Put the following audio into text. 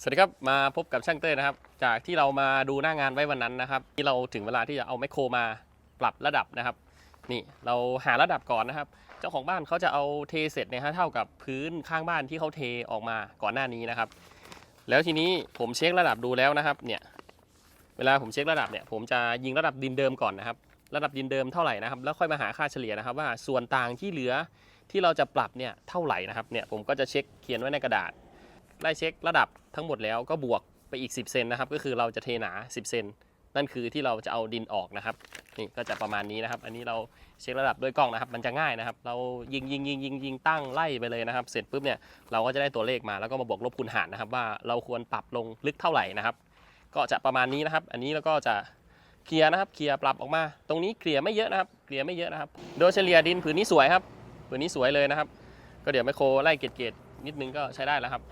สวัสดีครับ มาพบกับช่างเต้ยนะครับ จากที่เรามาดูหน้างานไว้วันนั้นนะครับ ที่เราถึงเวลาที่จะเอาแมโครมาปรับระดับนะครับ นี่เราหาระดับก่อนนะครับ เจ้าของบ้านเขาจะเอาเทเสร็จเนี่ยฮะเท่ากับพื้นข้างบ้านที่เขาเทออกมาก่อนหน้านี้นะครับ แล้วทีนี้ผมเช็คระดับดูแล้วนะครับ เนี่ยเวลาผมเช็คระดับเนี่ย ผมจะยิงระดับดินเดิมก่อนนะครับ ระดับดินเดิมเท่าไหร่นะครับ แล้วค่อยมาหาค่าเฉลี่ยนะครับ ว่าส่วนต่างที่เหลือที่เราจะปรับเนี่ยเท่าไหร่นะครับ เนี่ยผมก็จะเช็คเขียนไว้ในกระดาษ ไล่เช็คระดับทั้งหมดแล้วก็บวกไปอีก 10 เซนนะครับ ก็คือเราจะเทหนา 10 เซน นั่นคือที่เราจะเอาดินออกนะครับ นี่ก็จะประมาณนี้นะครับ อันนี้เราเช็คระดับด้วยกล้องนะครับ มันจะง่ายนะครับ เรายิงยิงยิงยิงยิงตั้งไล่ไปเลยนะครับ เสร็จปุ๊บเนี่ยเราก็จะได้ตัวเลขมาแล้วก็มาบวกลบคูณหารนะครับ ว่าเราควรปรับลงลึกเท่าไหร่นะครับ ก็จะประมาณนี้นะครับ อันนี้แล้วก็จะเคลียร์นะครับ เคลียร์ปรับออกมา ตรงนี้เคลียร์ไม่เยอะนะครับ เคลียร์ไม่เยอะนะครับ โดยเฉลี่ยดินผืนนี้สวยครับ ผืนนี้สวยเลยนะครับ ก็เดี๋ยวไมโครไล่เกรดๆนิดนึงก็ใช้ได้แล้วครับ